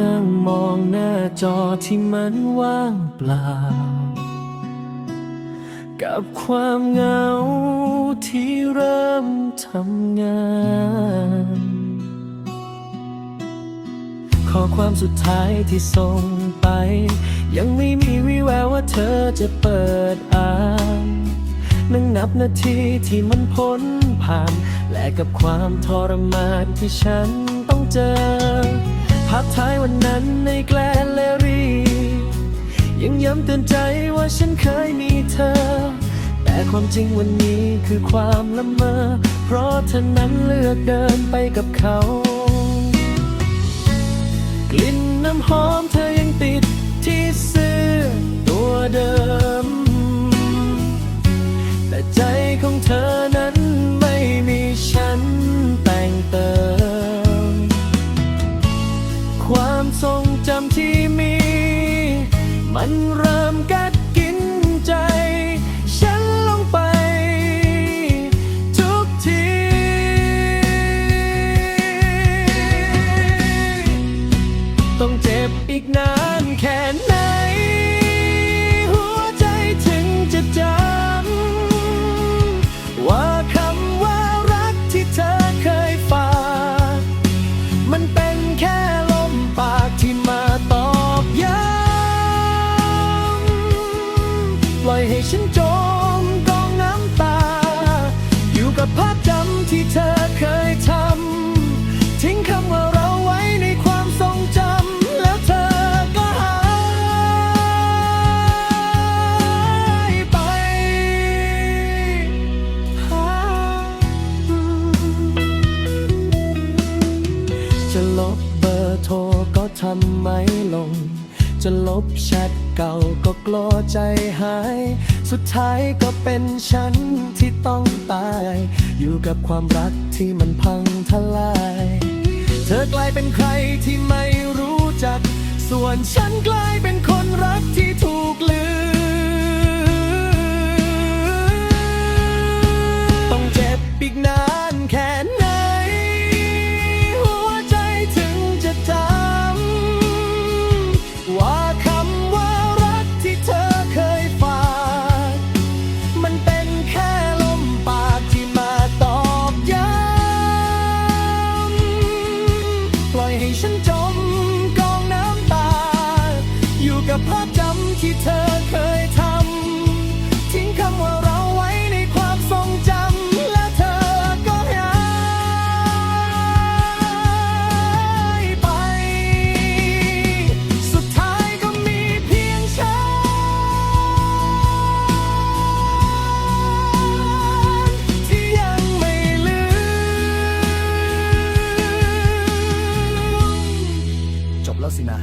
นั่งมองหน้าจอที่มันว่างเปล่า กับความเหงาที่เริ่มทำงานข้อความสุดท้ายที่ส่งไป ยังไม่มีวิแววว่าเธอจะเปิดอ่านนั่งนับนาทีที่มันพ้นผ่าน และกับความทรมานที่ฉันต้องเจอ ภาพท้ายวันนั้นในแกลเลอรี่ ยังย้ำเตือนใจว่าฉันเคยมีเธอ แต่ความจริงวันนี้คือความละเมอ เพราะเธอนั้นเลือกเดินไปกับเขา กลิ่นน้ำหอมเธอยังติดที่เสื้อตัวเดิม แต่ใจของเธอนั้นไม่มีฉันแต่งเติม มันเริ่มกัดกินใจ ฉันลงไป ทุกที ต้องเจ็บอีกนาน อยให้ฉันจมกองน้ำตา อยู่กับภาพจำที่เธอเคยทำ ทิ้งคำว่าเราไว้ในความทรงจำ แล้วเธอก็หายไปจะลบเบอร์โทรก็ทำไม่ลง จะลบแชทเก่าก็กลัวใจหาย สุดท้ายก็เป็นฉันที่ต้องตาย อยู่กับความรักที่มันพังทลาย เธอกลายเป็นใครที่ไม่รู้จัก ส่วนฉันกลายเป็นคนรักที่ถูกลืม ต้องเจ็บอีกนานแค่ kasi na